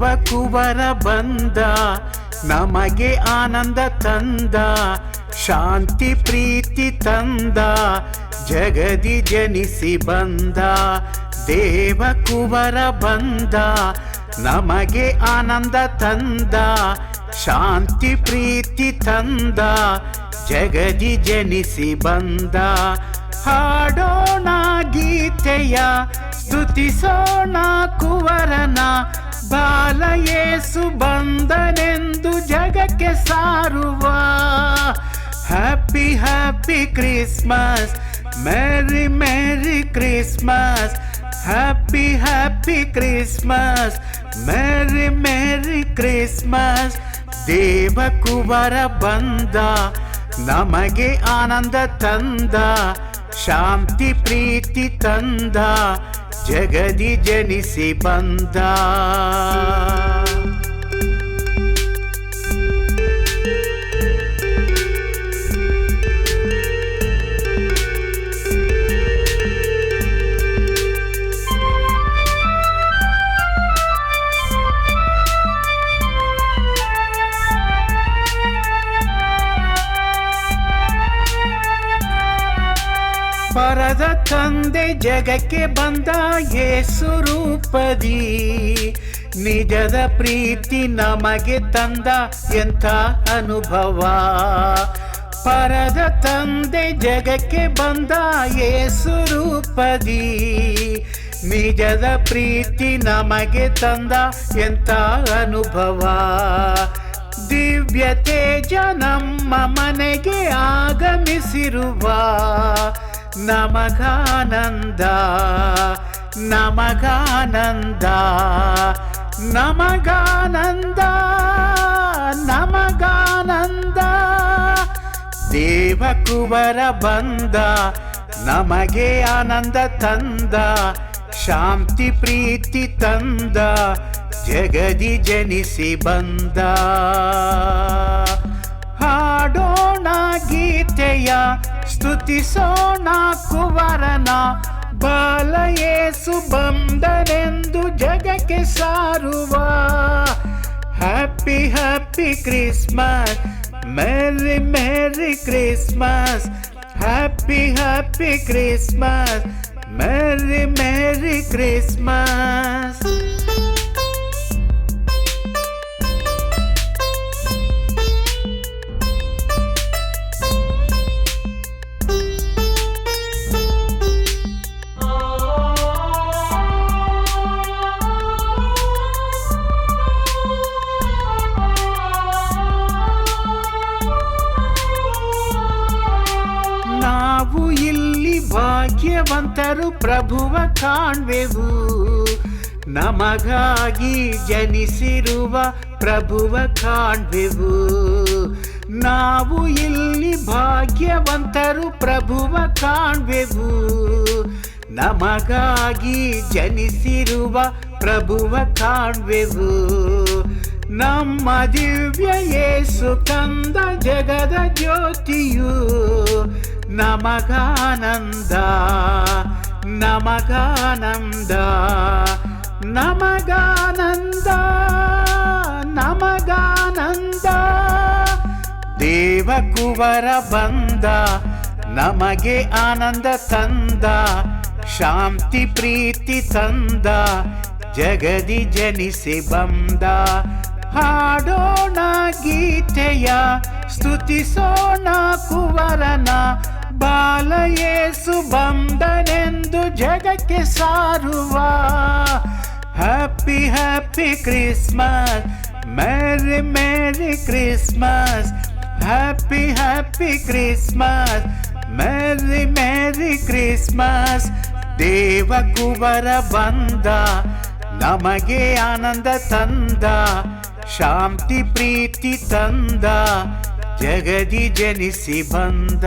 ದೇವಕುವರ ಬಂದ, ನಮಗೆ ಆನಂದ ತಂದ, ಶಾಂತಿ ಪ್ರೀತಿ ತಂದ, ಜಗದಿ ಜನಿಸಿ ಬಂದ ದೇವ ಕುವರ ಬಂದ, ನಮಗೆ ಆನಂದ ತಂದ, ಶಾಂತಿ ಪ್ರೀತಿ ತಂದ, ಜಗದಿ ಜನಿಸಿ ಬಂದ. ಹಾಡೋಣ ಗೀತೆಯ, ಸ್ತುತಿಸೋಣ ಕುವರನ ಬಾಲಯೇಸು ಬಂದನೆಂದು ಜಗಕ್ಕೆ ಸಾರುವ. Happy happy Christmas merry merry Christmas happy happy Christmas merry merry Christmas ದೇವ ಕುಬರ ಬಂದ, ನಮಗೆ ಆನಂದ ತಂದ, ಶಾಂತಿ, ಪ್ರೀತಿ ತಂದ. ಜಗದಿ ಜನಿಸಿ ಬಂದ ಪರದ ತಂದೆ ಜಗಕ್ಕೆ ಬಂದ ಯೇಸು ರೂಪದಿ. ನಿಜದ ಪ್ರೀತಿ ನಮಗೆ ತಂದ ಎಂಥ ಅನುಭವ. ಪರದ ತಂದೆ ಜಗಕ್ಕೆ ಬಂದ ಯೇಸು ರೂಪದಿ. ನಿಜದ ಪ್ರೀತಿ ನಮಗೆ ತಂದ ಎಂಥ ಅನುಭವ. ದಿವ್ಯತೆ ತೇಜ ಮನೆಗೆ ಆಗಮಿಸಿರುವ. ನಮಗಾನಂದ ನಮಗಾನಂದ ನಮಗಾನಂದ ನಮಗಾನಂದ. ದೇವಕುವರ ಬಂದ, ನಮಗೆ ಆನಂದ ತಂದ, ಶಾಂತಿ ಪ್ರೀತಿ ತಂದ, ಜಗದಿ ಜನಿಸಿ ಬಂದ. ಹಾಡೋಣ ಗೀತೆಯ ಸ್ತುತಿಸೋಣ ಕುವರನ ಬಾಲಯೇಸು ಬಂದನೆಂದು ಜಗಕ್ಕೆ ಸಾರುವ happy happy Christmas merry merry Christmas happy happy Christmas merry merry Christmas ಭಾಗ್ಯವಂತರು ಪ್ರಭುವ ಕಾಣ್ವೆವು. ನಮಗಾಗಿ ಜನಿಸಿರುವ ಪ್ರಭುವ ಕಾಣ್ವೆವು. ನಾವು ಇಲ್ಲಿ ಭಾಗ್ಯವಂತರು ಪ್ರಭುವ ಕಾಣ್ವೆವು. ನಮಗಾಗಿ ಜನಿಸಿರುವ ಪ್ರಭುವ ಕಾಣ್ವೆವು. ನಮ್ಮ ದಿವ್ಯ ಯೇಸು ಕಂದ ಜಗದ ಜ್ಯೋತಿಯು. ನಮಗಾನಂದ ನಮಗಾನಂದ ನಮಗಾನಂದ ನಮಗಾನಂದ. ದೇವಕುವರ ಬಂದ, ನಮಗೆ ಆನಂದ ತಂದ, ಶಾಂತಿ ಪ್ರೀತಿ ತಂದ, ಜಗದಿ ಜನಿಸಿ ಬಂದ. ಹಾಡೋಣ ಗೀತೆಯ, ಸ್ತುತಿಸೋಣ ಕುವರನ ಬಾಲಯೇಸು ಬಂದನೆಂದು ಜಗಕ್ಕೆ ಸಾರುವ. Happy happy Christmas merry merry Christmas happy happy Christmas merry merry Christmas ದೇವಕುವರ ಬಂದ. ನಮಗೆ ಆನಂದ ತಂದ. ಶಾಂತಿ, ಪ್ರೀತಿ ತಂದ. ಜಗದಿ ಜನಿಸಿ ಬಂದ